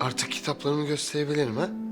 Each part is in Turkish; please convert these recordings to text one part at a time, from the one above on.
Artık kitaplarımı gösterebilirim ha?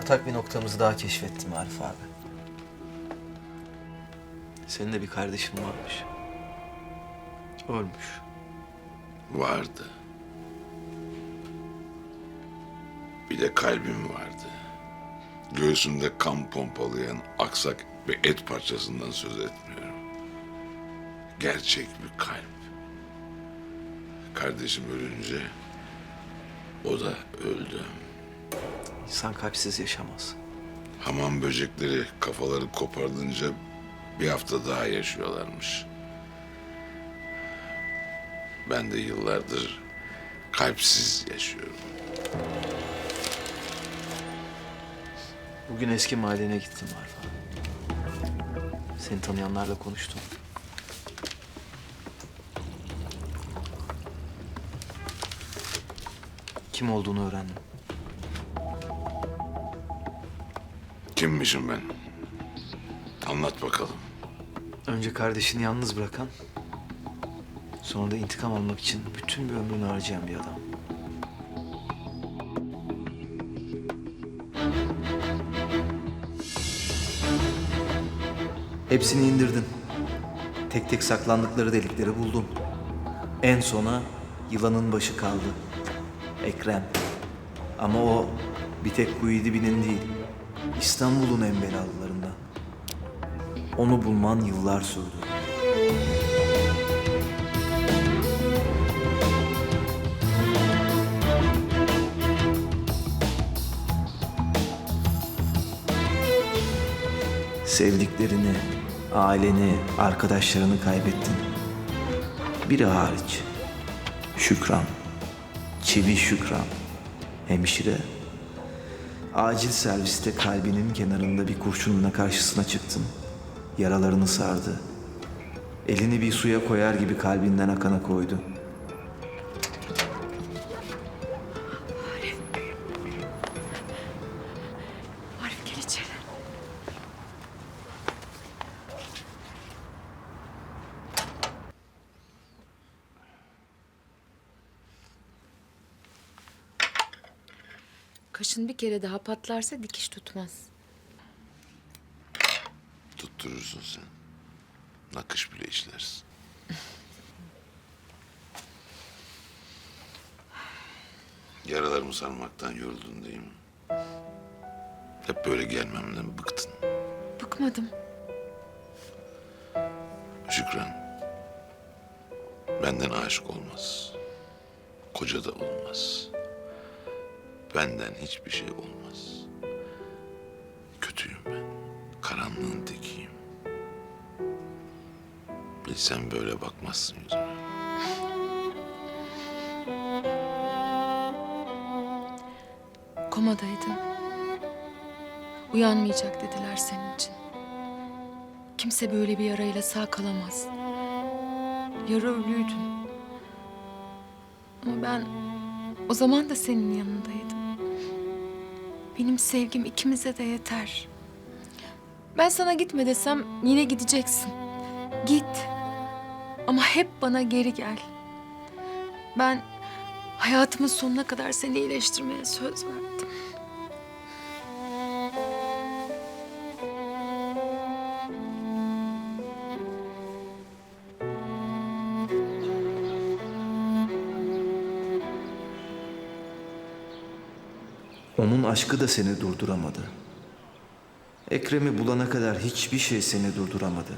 Ortak bir noktamızı daha keşfettim Arif abi. Senin de bir kardeşin varmış. Ölmüş. Vardı. Bir de kalbim vardı. Göğsümde kan pompalayan aksak ve et parçasından söz etmiyorum. Gerçek bir kalp. Kardeşim ölünce o da öldü. İnsan kalpsiz yaşamaz. Hamam böcekleri kafaları kopardınca bir hafta daha yaşıyorlarmış. Ben de yıllardır kalpsiz yaşıyorum. Bugün eski mahallene gittim Arif abi. Seni tanıyanlarla konuştum. Kim olduğunu öğrendim. Kimmişim ben? Anlat bakalım. Önce kardeşini yalnız bırakan, sonra da intikam almak için bütün bir ömrünü harcayan bir adam. Hepsini indirdin. Tek tek saklandıkları delikleri buldun. En sona yılanın başı kaldı. Ekrem. Ama o bir tek kuyu dibinin değil. İstanbul'un en belalılarından. Onu bulman yıllar sürdü. Sevdiklerini, aileni, arkadaşlarını kaybettin. Biri hariç. Şükran. Çivi Şükran. Hemşire. Acil serviste kalbinin kenarında bir kurşunla karşısına çıktın. Yaralarını sardı. Elini bir suya koyar gibi kalbinden akana koydu. Kaşın bir kere daha patlarsa dikiş tutmaz. Tutturursun sen. Nakış bile işlersin. Yaralarımı sarmaktan yoruldun değil mi? Hep böyle gelmemden bıktın. Bıkmadım. Şükran. Benden aşık olmaz. Koca da olmaz. Benden hiçbir şey olmaz. Kötüyüm ben. Karanlığın tekiyim. Bilsen böyle bakmazsın yüzüme. Komadaydın. Uyanmayacak dediler senin için. Kimse böyle bir yarayla sağ kalamaz. Yarı ölüydün. Ama ben o zaman da senin yanındaydım. Benim sevgim ikimize de yeter. Ben sana gitme desem yine gideceksin. Git. Ama hep bana geri gel. Ben hayatımın sonuna kadar seni iyileştirmeye söz verdim. Onun aşkı da seni durduramadı. Ekrem'i bulana kadar hiçbir şey seni durduramadı.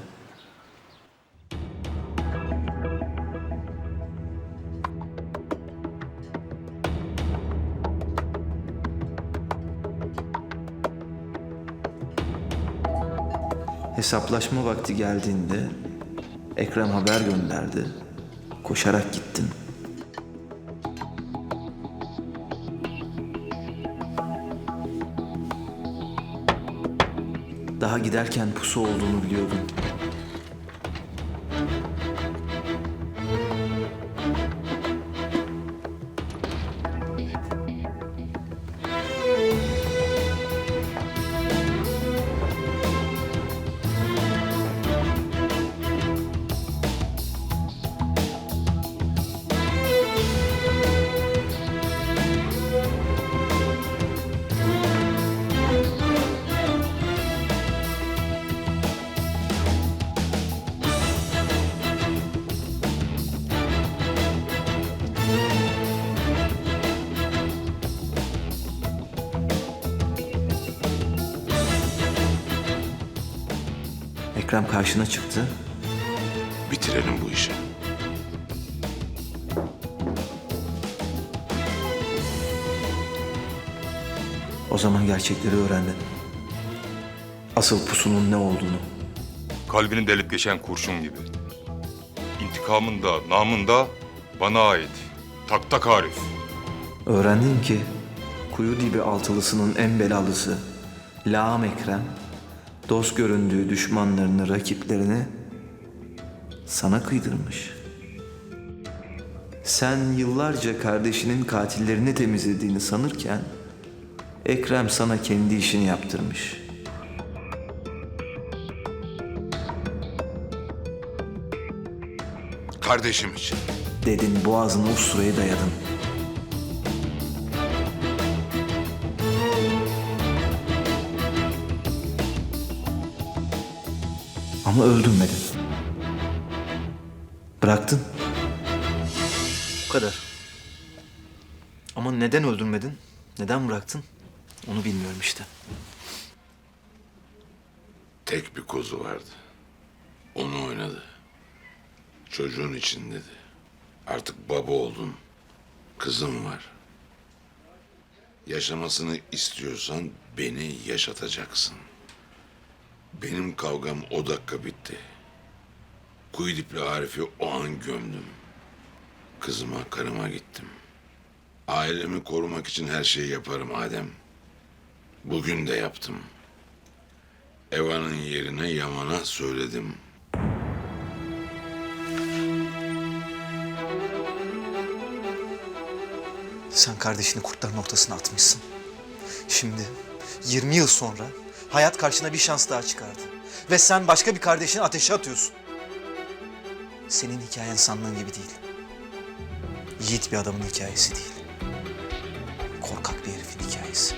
Hesaplaşma vakti geldiğinde Ekrem haber gönderdi. Koşarak gittin. Daha giderken pusu olduğunu biliyordum. Ekrem karşına çıktı. Bitirelim bu işi. O zaman gerçekleri öğrendin. Asıl pusunun ne olduğunu. Kalbini delip geçen kurşun gibi. İntikamın da namın da bana ait. Tak tak Arif. Öğrendin ki kuyu dibi altılısının en belalısı Lağım Ekrem dost göründüğü düşmanlarını, rakiplerini sana kıydırmış. Sen yıllarca kardeşinin katillerini temizlediğini sanırken Ekrem sana kendi işini yaptırmış. Kardeşim için. Dedin boğazına usturayı dayadın. Ama öldürmedin. Bıraktın. Bu kadar. Ama neden öldürmedin? Neden bıraktın? Onu bilmiyorum işte. Tek bir kozu vardı. Onu oynadı. Çocuğun için dedi. Artık baba oldun. Kızım var. Yaşamasını istiyorsan beni yaşatacaksın. Benim kavgam o dakika bitti. Kuyu dipli Arif'i o an gömdüm. Kızıma, karıma gittim. Ailemi korumak için her şeyi yaparım Adem. Bugün de yaptım. Eva'nın yerine Yaman'a söyledim. Sen kardeşini kurtların ortasına atmışsın. Şimdi 20 yıl sonra hayat karşına bir şans daha çıkardı. Ve sen başka bir kardeşini ateşe atıyorsun. Senin hikayen sandığın gibi değil. Yiğit bir adamın hikayesi değil. Korkak bir herifin hikayesi.